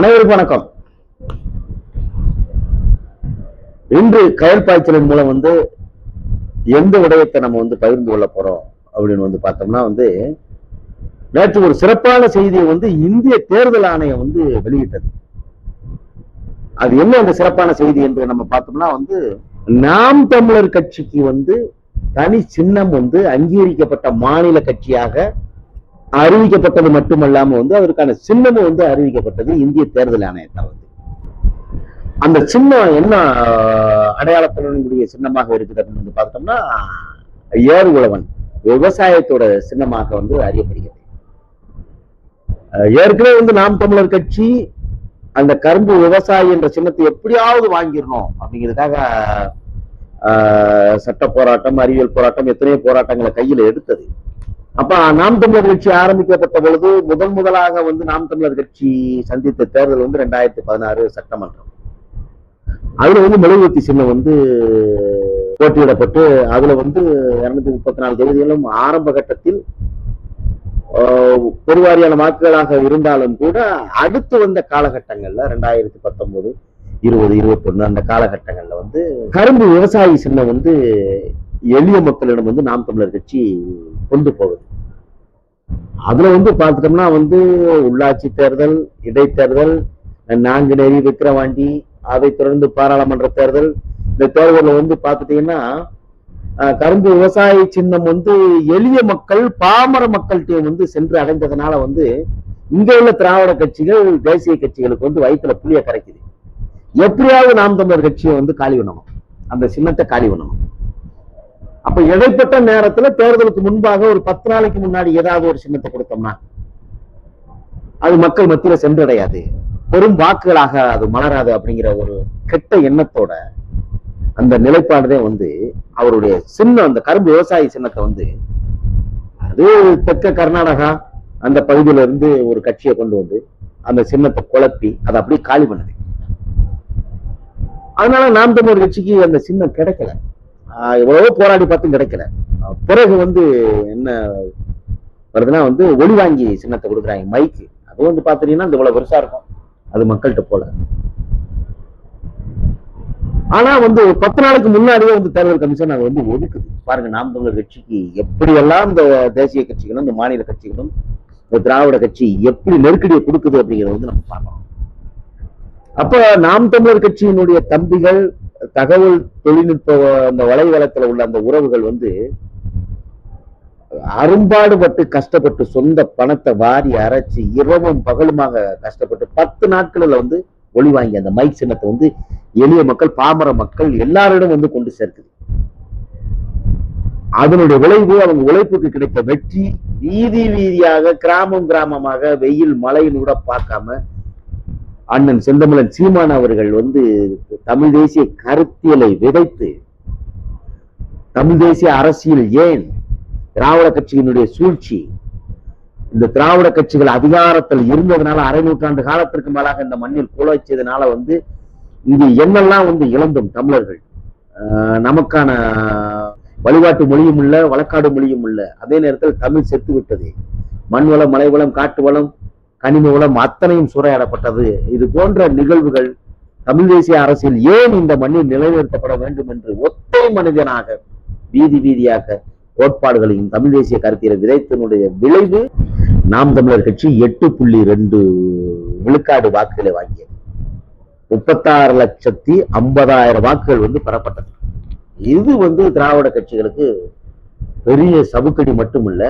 அனைவருக்கும் வணக்கம். இன்று கயல் பாய்ச்சலின் மூலம் வந்து எந்த விடயத்தை நம்ம வந்து பகிர்ந்து கொள்ள போறோம் அப்படின்னு வந்து பார்த்தோம்னா வந்து நேற்று ஒரு சிறப்பான செய்தியை வந்து இந்திய தேர்தல் ஆணையம் வந்து வெளியிட்டது. அது என்ன அந்த சிறப்பான செய்தி என்று நம்ம பார்த்தோம்னா வந்து நாம் தமிழர் கட்சிக்கு வந்து தனி சின்னம் வந்து அங்கீகரிக்கப்பட்ட மாநில கட்சியாக அறிவிக்கப்பட்டது மட்டுமல்லாம வந்து அதற்கான சின்னமும் வந்து அறிவிக்கப்பட்டது இந்திய தேர்தல் ஆணையத்தால் வந்து. அந்த சின்னம் என்ன ஆஹ், சின்னமாக இருக்குது அப்படின்னு வந்து பார்த்தோம்னா ஏர் உழவன் விவசாயத்தோட சின்னமாக வந்து அறியப்படுகிறது. ஏற்கனவே வந்து நாம் தமிழர் கட்சி அந்த கரும்பு விவசாயி என்ற சின்னத்தை எப்படியாவது வாங்கிடணும் அப்படிங்கிறதுக்காக ஆஹ், சட்ட போராட்டம் அறிவியல் போராட்டம் எத்தனையோ போராட்டங்களை கையில் எடுத்தது. அப்ப நாம் தமிழர் கட்சி ஆரம்பிக்கப்பட்ட பொழுது முதன் முதலாக வந்து நாம் தமிழர் கட்சி சந்தித்த தேர்தல் வந்து ரெண்டாயிரத்தி பதினாறு சட்டமன்றம். அதுல வந்து மெழுகுவத்தி சின்னம் வந்து போட்டியிடப்பட்டு அதுல வந்து இருநூத்தி முப்பத்தி நாலு தொகுதிகளும் ஆரம்ப கட்டத்தில் ஆஹ், பெருவாரியான வாக்குகளாக இருந்தாலும் கூட அடுத்து வந்த காலகட்டங்கள்ல ரெண்டாயிரத்தி பத்தொன்பது இருபது இருபத்தொன்னு அந்த காலகட்டங்கள்ல வந்து கரும்பு விவசாயி சின்னம் வந்து எளிய மக்களிடம் வந்து நாம் தமிழர் கட்சி கொண்டு போகுது. அதுல வந்து பார்த்துட்டோம்னா வந்து உள்ளாட்சி தேர்தல் இடைத்தேர்தல் நாங்குநேரி விக்கிரவாண்டி அதை தொடர்ந்து பாராளுமன்ற தேர்தல் இந்த தேர்தலில் வந்து பார்த்துட்டீங்கன்னா கரும்பு விவசாய சின்னம் வந்து எளிய மக்கள் பாமர மக்கள்கிட்ட வந்து சென்று அடைந்ததுனால வந்து இங்க உள்ள திராவிட கட்சிகள் தேசிய கட்சிகளுக்கு வந்து வயிற்றுல புளிய கரைக்குது. எப்படியாவது நாம் தமிழர் கட்சியை வந்து காலி பண்ணணும். அந்த சின்னத்தை காலி பண்ணணும். அப்ப இடைப்பட்ட நேரத்துல தேர்தலுக்கு முன்பாக ஒரு பத்து நாளைக்கு முன்னாடி ஏதாவது ஒரு சின்னத்தை கொடுத்தோம்னா அது மக்கள் மத்தியில சென்றடையாது. பெரும் வாக்குகளாக அது மலராது அப்படிங்கிற ஒரு கெட்ட எண்ணத்தோட அந்த நிலைப்பாடுதே வந்து அவருடைய சின்னம் அந்த கரும்பு விவசாய சின்னத்தை வந்து அது தெற்க கர்நாடகா அந்த பகுதியில இருந்து ஒரு கட்சியை கொண்டு வந்து அந்த சின்னத்தை குழப்பி அதை அப்படியே காலி பண்ணுது. அதனால நாம் தமிழர் கட்சிக்கு அந்த சின்னம் கிடைக்கல. எவ்வளவோ போராடி பார்த்தும் கிடைக்கல. பிறகு வந்து என்ன வருதுன்னா வந்து ஒளி வாங்கி சின்னத்தை கொடுக்குறாங்க மைக்கு அது வந்து பாத்தீங்கன்னா இந்த இவ்வளவு பெருசா இருக்கும். அது மக்கள்கிட்ட போல. ஆனா வந்து ஒரு பத்து நாளுக்கு முன்னாடியே வந்து தேர்தல் கமிஷன் அதை வந்து ஒதுக்குது. பாருங்க நாம் தமிழர் கட்சிக்கு எப்படியெல்லாம் இந்த தேசிய கட்சிகளும் இந்த மாநில கட்சிகளும் இந்த திராவிட கட்சி எப்படி நெருக்கடியை கொடுக்குது அப்படிங்கிறத வந்து நம்ம பார்க்கணும். அப்ப நாம் தமிழர் கட்சியினுடைய தம்பிகள் தகவல் தொழில்நுட்ப அந்த வலைவலத்துல உள்ள அந்த உறவுகள் வந்து அரும்பாடுபட்டு கஷ்டப்பட்டு சொந்த பணத்தை வாரி அரைச்சு இரவும் பகலுமாக கஷ்டப்பட்டு பத்து நாட்கள்ல வந்து ஒளி வாங்கி அந்த மைக் சின்னத்தை வந்து எளிய மக்கள் பாமர மக்கள் எல்லாரிடம் வந்து கொண்டு சேர்க்குது. அதனுடைய விளைவு அவங்க உழைப்புக்கு கிடைத்த வெற்றி வீதி வீதியாக கிராமம் கிராமமாக வெயில் மழையினூட கூட பார்க்காம அண்ணன் செந்தமிழன் சீமான் அவர்கள் வந்து தமிழ் தேசிய கருத்தியலை விதைத்து தமிழ் தேசிய அரசியல் ஏன் திராவிட கட்சியினுடைய சூழ்ச்சி இந்த திராவிட கட்சிகள் அதிகாரத்தில் இருந்ததுனால அரை நூற்றாண்டு காலத்திற்கு மேலாக இந்த மண்ணில் குலைச்சதுனால வந்து இங்கு என்னெல்லாம் வந்து இழந்தோம் தமிழர்கள்? ஆஹ் நமக்கான வழிபாட்டு மொழியும் இல்ல வழக்காடு மொழியும் இல்ல. அதே நேரத்தில் தமிழ் செத்து விட்டது மண் வளம் மலை வளம் காட்டு வளம் கனிம வளம் அத்தனையும் சூறையாடப்பட்டது. இது போன்ற நிகழ்வுகள் தமிழ் தேசிய அரசில் ஏன் இந்த மண்ணில் நிலைநிறுத்தப்பட வேண்டும் என்று ஒத்தை மனிதனாக வீதி வீதியாக கோட்பாடுகளையும் தமிழ் தேசிய கருத்தியலை விதைத்தனுடைய விளைவு நாம் தமிழர் கட்சி எட்டு புள்ளி ரெண்டு விழுக்காடு வாக்குகளை வாங்கியது. முப்பத்தாறு லட்சத்தி ஐம்பதாயிரம் வாக்குகள் வந்து பெறப்பட்டது. இது வந்து திராவிட கட்சிகளுக்கு பெரிய சவுக்கடி மட்டுமில்ல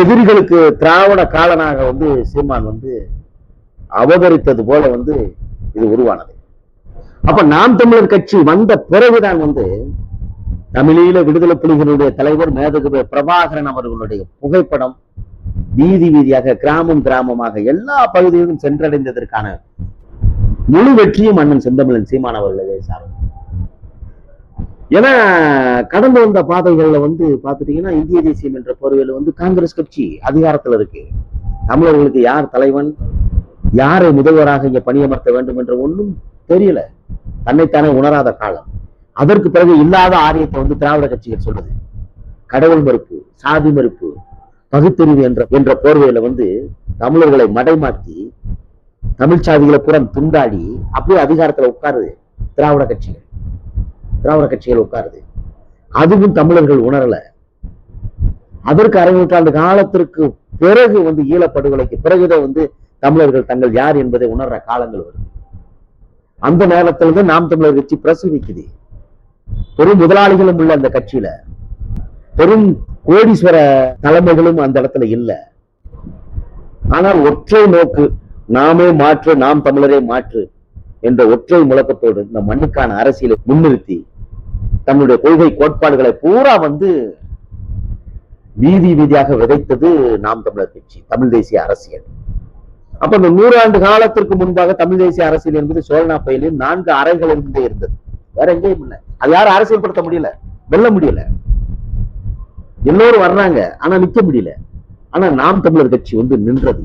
எதிரிகளுக்கு திராவிட காலனாக வந்து சீமான் வந்து அவதரித்தது போல வந்து இது உருவானது. அப்ப நாம் தமிழர் கட்சி வந்த பிறகுதான் வந்து தமிழீழ விடுதலை புலிகளுடைய தலைவர் மேதகு பிரபாகரன் அவர்களுடைய புகைப்படம் வீதி வீதியாக கிராமம் கிராமமாக எல்லா பகுதிகளிலும் சென்றடைந்ததற்கான முழு வெற்றியும் அண்ணன் செந்தமிழன் சீமான் அவர்களே சாரும் ஏன்னா கடந்து வந்த பாதைகள்ல வந்து பாத்துட்டீங்கன்னா இந்திய தேசியம் என்ற போர்வையில வந்து காங்கிரஸ் கட்சி அதிகாரத்துல இருக்கு. தமிழர்களுக்கு யார் தலைவன்? யாரை முதல்வராக இங்க பணியமர்த்த வேண்டும் என்ற ஒன்றும் தெரியல. தன்னைத்தானே உணராத காலம். அதற்கு பிறகு இல்லாத ஆரியத்தை வந்து திராவிட கட்சிகள் சொல்லுது. கடவுள் மறுப்பு சாதி மறுப்பு பகுத்தறிவு என்ற என்ற போர்வையில வந்து தமிழர்களை மடைமாற்றி தமிழ் சாதிகளை பூரா துண்டாடி அப்படியே அதிகாரத்துல உட்காருது திராவிட கட்சிகள். திராவிட கட்சிகள் உட்காருது. அதுவும் தமிழர்கள் உணரல. அதற்கு அரை நூற்றாண்டு காலத்திற்கு பிறகு வந்து ஈழப்படுகொலைக்கு பிறகுதான் வந்து தமிழர்கள் தங்கள் யார் என்பதை உணர்ற காலங்கள் வருது. அந்த நேரத்துல இருந்து நாம் தமிழர் கட்சி பிரசவிக்குது. பெரும் முதலாளிகளும் உள்ள அந்த கட்சியில. பெரும் கோடீஸ்வர தலைமைகளும் அந்த இடத்துல இல்ல. ஆனால் ஒற்றை நோக்கு நாமே மாற்று நாம் தமிழரே மாற்று என்ற ஒற்றை முழக்கத்தோடு இந்த மண்ணுக்கான அரசியலை முன்னிறுத்தி தன்னுடைய கொள்கை கோட்பாடுகளை பூரா வந்து வீதி வீதியாக விதைத்தது நாம் தமிழர் கட்சி தமிழ் தேசிய அரசியல். அப்ப இந்த நூறாண்டு காலத்திற்கு முன்பாக தமிழ் தேசிய அரசியல் என்பது சோழனா பயிலில் நான்கு அறைகள் இருந்தே இருந்தது. வேற எங்கேயும் இல்லை. அது யாரும் அரசியல்படுத்த முடியல. வெல்ல முடியல. எல்லோரும் வர்றாங்க. ஆனா நிக்க முடியல. ஆனா நாம் தமிழர் கட்சி வந்து நின்றது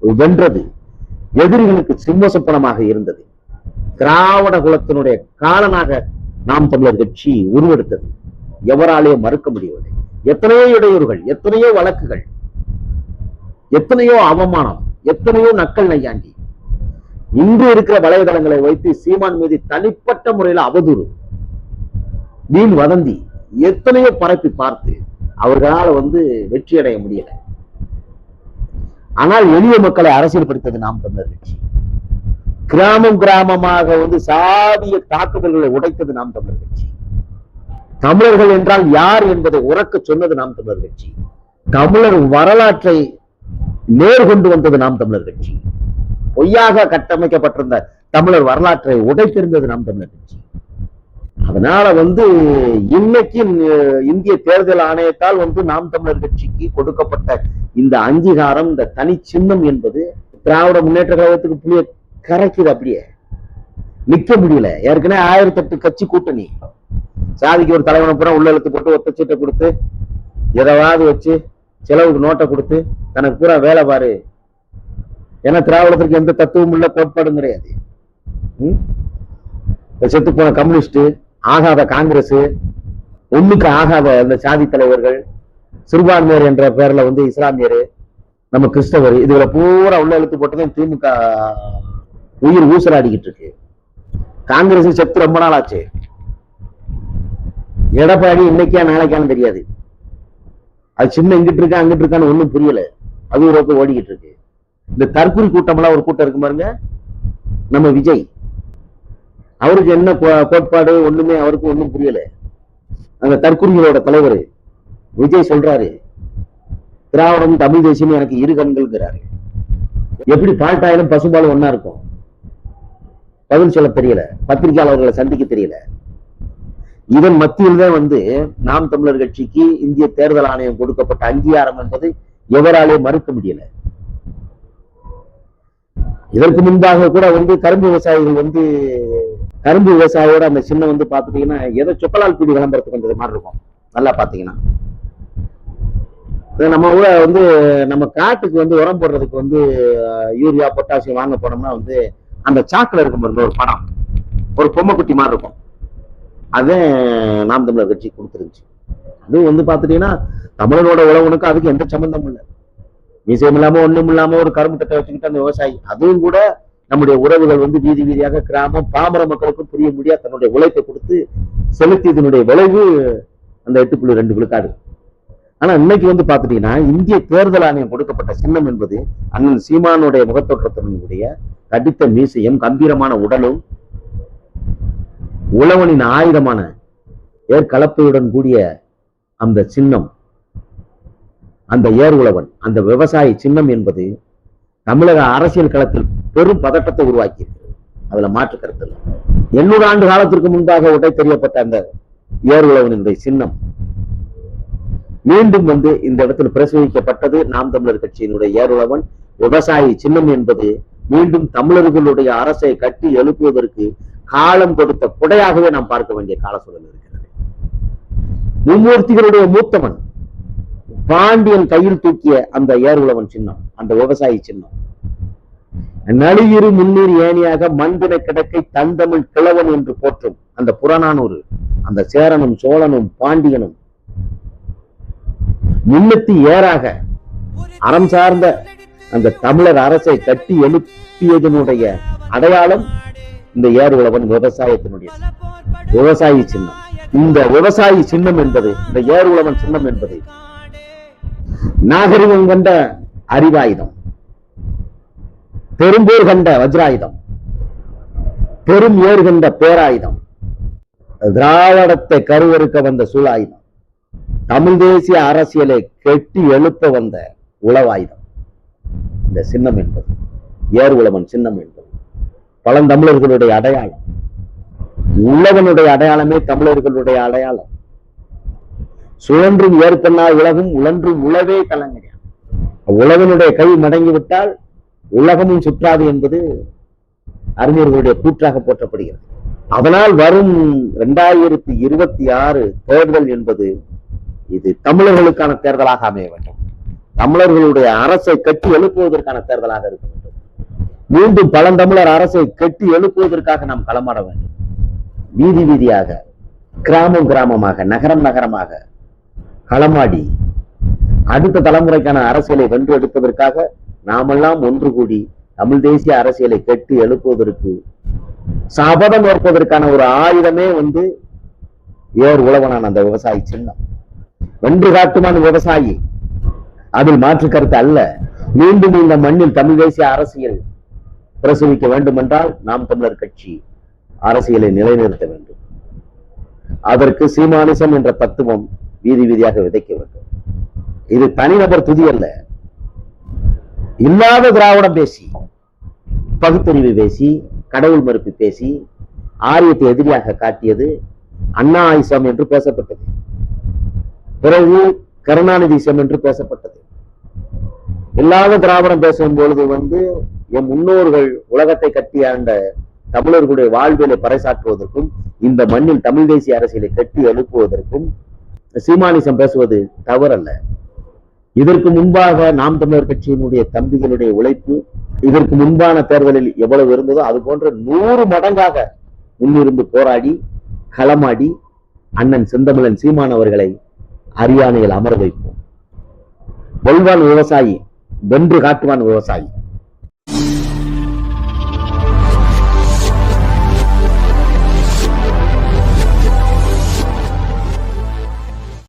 வென்றது எதிரிகளுக்கு சிம்மசப்பனமாக இருந்தது. திராவிட குலத்தினுடைய காலனாக நாம் தமிழர் கட்சி உருவெடுத்தது. எவராலே மறுக்க முடியவில்லை. எத்தனையோ இடையூறுகள் எத்தனையோ வழக்குகள் எத்தனையோ அவமானம் எத்தனையோ நக்கல் நையாண்டி. இன்று இருக்கிற வலைதளங்களை வைத்து சீமான் மீது தனிப்பட்ட முறையில் அவதூறு. வீண் வதந்தி. எத்தனையோ பரப்பி பார்த்து அவர்களால வந்து வெற்றி அடைய முடியல. ஆனால் எளிய மக்களை அரசியல்படுத்தது நாம் தமிழர் கட்சி. கிராமம் கிராமமாக வந்து சாதிய தாக்குதல்களை உடைத்தது நாம் தமிழர் கட்சி. தமிழர்கள் என்றால் யார் என்பதை உறக்க சொன்னது நாம் தமிழர் கட்சி. தமிழர் வரலாற்றை நேர்கொண்டு வந்தது நாம் தமிழர் கட்சி. பொய்யாக கட்டமைக்கப்பட்டிருந்த தமிழர் வரலாற்றை உடைத்திருந்தது நாம் தமிழர் கட்சி. அதனால வந்து இன்னைக்கு இந்திய தேர்தல் ஆணையத்தால் வந்து நாம் தமிழர் கட்சிக்கு கொடுக்கப்பட்ட இந்த அங்கீகாரம் இந்த தனி சின்னம் என்பது திராவிட முன்னேற்ற கழகத்துக்கு புள்ளிய கரைக்குது அப்படியே. நிக்க முடியல. ஏற்கனவே ஆயிரத்தி எட்டு கட்சி கூட்டணி. சாதிக்கு ஒரு தலைவனை பூரா உள்ள எழுத்து போட்டு ஒத்த சீட்டை கொடுத்து எதாவது வச்சு செலவுக்கு நோட்டை கொடுத்து தனக்கு பூரா வேலை பாரு. ஏன்னா திராவிடத்திற்கு எந்த தத்துவமும் உள்ள கோட்பாடும் கிடையாது. செத்து போன கம்யூனிஸ்ட் ஆகாத காங்கிரஸ் ஒண்ணுக்கு ஆகாத அந்த சாதி தலைவர்கள் சிறுபான்மையர் என்ற பேர்ல வந்து இஸ்லாமியர் நம்ம கிறிஸ்தவர் இதுல பூரா உள்ள எழுத்து போட்டதும் திமுக உயிர் ஊசலாடிக்கிட்டு இருக்கு. காங்கிரஸ் செத்து ரொம்ப நாள் ஆச்சு எடப்பாடி இன்னைக்கா நாளைக்கான்னு தெரியாது. அது சின்ன இங்கிட்டு இருக்கா அங்கிட்டு இருக்கான்னு ஒன்றும் புரியல. அது ஒரு பக்கம் ஓடிக்கிட்டு இருக்கு. இந்த தற்கொலை கூட்டம் எல்லாம் ஒரு கூட்டம் இருக்கு பாருங்க. நம்ம விஜய். அவருக்கு என்ன கோட்பாடு ஒண்ணுமே அவருக்கு ஒண்ணும் புரியல. அந்த தற்கொலைகளோட தலைவர் விஜய் சொல்றாரு. திராவிடம் தமிழ் தேசியம் எனக்கு இரு கண்கள்ங்கிறாரு. எப்படி பால்டாயிலும் பசும்பாலும் ஒன்னா இருக்கும். பதில் சொல்ல தெரியல. பத்திரிகையாளர்களை சந்திக்க தெரியல. இதன் மத்தியில் தான் வந்து நாம் தமிழர் கட்சிக்கு இந்திய தேர்தல் ஆணையம் கொடுக்கப்பட்ட அங்கீகாரம் என்பது எவராலே மறுக்க முடியல. இதற்கு முன்பாக கூட வந்து கரும்பு விவசாயிகள் வந்து கரும்பு விவசாயியோட அந்த சின்ன வந்து பாத்துட்டீங்கன்னா ஏதோ சொக்கலால் பீடி விளம்பரத்துக்கு வந்தது மாதிரி இருக்கும். நல்லா பாத்தீங்கன்னா நம்ம ஊர வந்து நம்ம காட்டுக்கு வந்து உரம் போடுறதுக்கு வந்து யூரியா பொட்டாசியம் வாங்க போனோம்னா வந்து அந்த சாக்கில் இருக்கும் பாருங்க ஒரு படம். ஒரு பொம்மை குட்டி மாதிரி இருக்கும். அதை நாம் தமிழர் கட்சி கொடுத்துருந்துச்சு. அதுவும் வந்து பார்த்துட்டீங்கன்னா தமிழனோட உழவனுக்கும் அதுக்கு எந்த சம்பந்தமும் இல்லை. விஷயம் இல்லாமல் ஒன்றும் இல்லாமல் ஒரு கரும்பு தட்டை வச்சுக்கிட்டு அந்த விவசாயி அதுவும் கூட நம்முடைய உறவுகள் வந்து வீதி வீதியாக கிராமம் பாமர மக்களுக்கும் புரிய முடியாது. தன்னுடைய உழைப்பை கொடுத்து செலுத்தியதனுடைய விளைவு அந்த எட்டு புள்ளி ரெண்டு விழுக்காடு. ஆனா இன்னைக்கு வந்து பாத்துட்டீங்கன்னா இந்திய தேர்தல் ஆணையம் கொடுக்கப்பட்ட சின்னம் என்பது அண்ணன் சீமானுடைய முகத்தோற்றத்தினுடைய தடித்த மீசையும் கம்பீரமான உடலும் உழவனின் ஆயுதமான ஏற்கலப்பையுடன் கூடிய அந்த சின்னம் அந்த ஏர் உழவன் அந்த விவசாய சின்னம் என்பது தமிழக அரசியல் களத்தில் பெரும் பதட்டத்தை உருவாக்கி அதுல மாற்று கருத்து இல்லை. எண்ணூறு ஆண்டு காலத்திற்கு முன்பாக உடை தெரியப்பட்ட அந்த ஏர் உழவனுடைய சின்னம் மீண்டும் வந்து இந்த இடத்தில் பிரசவிக்கப்பட்டது நாம் தமிழர் கட்சியினுடைய ஏருளவன் விவசாயி சின்னம் என்பது மீண்டும் தமிழர்களுடைய அரசை கட்டி எழுப்புவதற்கு காலம் கொடுத்த குடையாகவே நாம் பார்க்க வேண்டிய கால சூழல் இருக்கிறது. மும்மூர்த்திகளுடைய மூத்தவன் பாண்டியன் கையில் தூக்கிய அந்த ஏருளவன் சின்னம் அந்த விவசாயி சின்னம். நளியிரு முன்னீர் ஏணியாக மண்பின கிடக்கை தந்தமிழ் கிழவன் என்று போற்றும் அந்த புறநானூறு அந்த சேரனும் சோழனும் பாண்டியனும் முன்னத்தி ஏறாக அறம் சார்ந்த அந்த தமிழர் அரசை கட்டி எழுப்பியதனுடைய அடையாளம் இந்த ஏர் உழவன் விவசாயத்தினுடைய விவசாயி சின்னம். இந்த விவசாயி சின்னம் என்பது இந்த ஏர் உழவன் சின்னம் என்பது நாகரிகம் கண்ட அறிவாயுதம். பெரும்போர் கண்ட வஜ்ராயுதம். பெரும் ஏர் கண்ட பேராயுதம். திராவிடத்தை கருவறுக்க வந்த சூழாயுதம் தமிழ் தேசிய அரசியலை கெட்டி எழுப்ப வந்த உளவாயுதம். இந்த சின்னம் என்பது ஏர் உழவன் சின்னம் என்பது பழந்தமிழர்களுடைய அடையாளம். உழவனுடைய அடையாளமே தமிழர்களுடைய அடையாளம். சுழன்றும் ஏற்பண்ணா உலகும் உழன்றும் உழவே கலங்கரியா உழவனுடைய கை மடங்கி விட்டால் உலகமும் சுற்றாது என்பது அறிஞர்களுடைய கூற்றாக போற்றப்படுகிறது. அதனால் வரும் இரண்டாயிரத்தி இருபத்தி ஆறு தேர்தல் என்பது இது தமிழர்களுக்கான தேர்தலாக அமைய வேண்டும். தமிழர்களுடைய அரசை கட்டி எழுப்புவதற்கான தேர்தலாக இருக்க வேண்டும். மீண்டும் பழந்தமிழர் அரசை கட்டி எழுப்புவதற்காக நாம் களமாட வேண்டும். வீதி வீதியாக கிராமம் கிராமமாக நகரம் நகரமாக களமாடி அடுத்த தலைமுறைக்கான அரசியலை வென்று எடுப்பதற்காக நாமெல்லாம் ஒன்று கூடி தமிழ் தேசிய அரசியலை கட்டி எழுப்புவதற்கு சபதம் ஏற்பதற்கான ஒரு ஆயுதமே வந்து ஏர் உழவனான அந்த விவசாயி சின்னம். வென்று காட்டுமான விவசாயி? அதில் மாற்று கருத்து அல்ல. மீண்டும் இந்த மண்ணில் தமிழ் தேசிய அரசியல் பிரசவிக்க வேண்டும் என்றால் நாம் தமிழர் கட்சி அரசியலை நிலைநிறுத்த வேண்டும். அதற்கு சீமானிசம் என்ற தத்துவம் வீதி வீதியாக விதைக்க வேண்டும். இது தனிநபர் துதி அல்ல. இல்லாத திராவிடம் பேசி பகுத்தறிவு பேசி கடவுள் மறுப்பு பேசி ஆரியத்தை எதிரியாக காட்டியது அண்ணா ஆயுசம் என்று பேசப்பட்டது. பிறகு கருணாநிதிசம் என்று பேசப்பட்டது. இல்லாத திராவிடம் பேசும் பொழுது வந்து என் முன்னோர்கள் உலகத்தை கட்டி ஆண்ட தமிழர்களுடைய வாழ்வியலை பறைசாற்றுவதற்கும் இந்த மண்ணில் தமிழ் தேசிய அரசியலை கட்டி எழுப்புவதற்கும் சீமானிசம் பேசுவது தவறல்ல. இதற்கு முன்பாக நாம் தமிழர் கட்சியினுடைய தம்பிகளுடைய உழைப்பு இதற்கு முன்பான தேர்தலில் எவ்வளவு இருந்ததோ அது போன்ற நூறு மடங்காக முன்னிருந்து போராடி களமாடி அண்ணன் செந்தமிழன் சீமான் அவர்களை அரியானையில் அமர வைப்போம். வெல்வான் விவசாயி வென்று காட்டுவான் விவசாயி.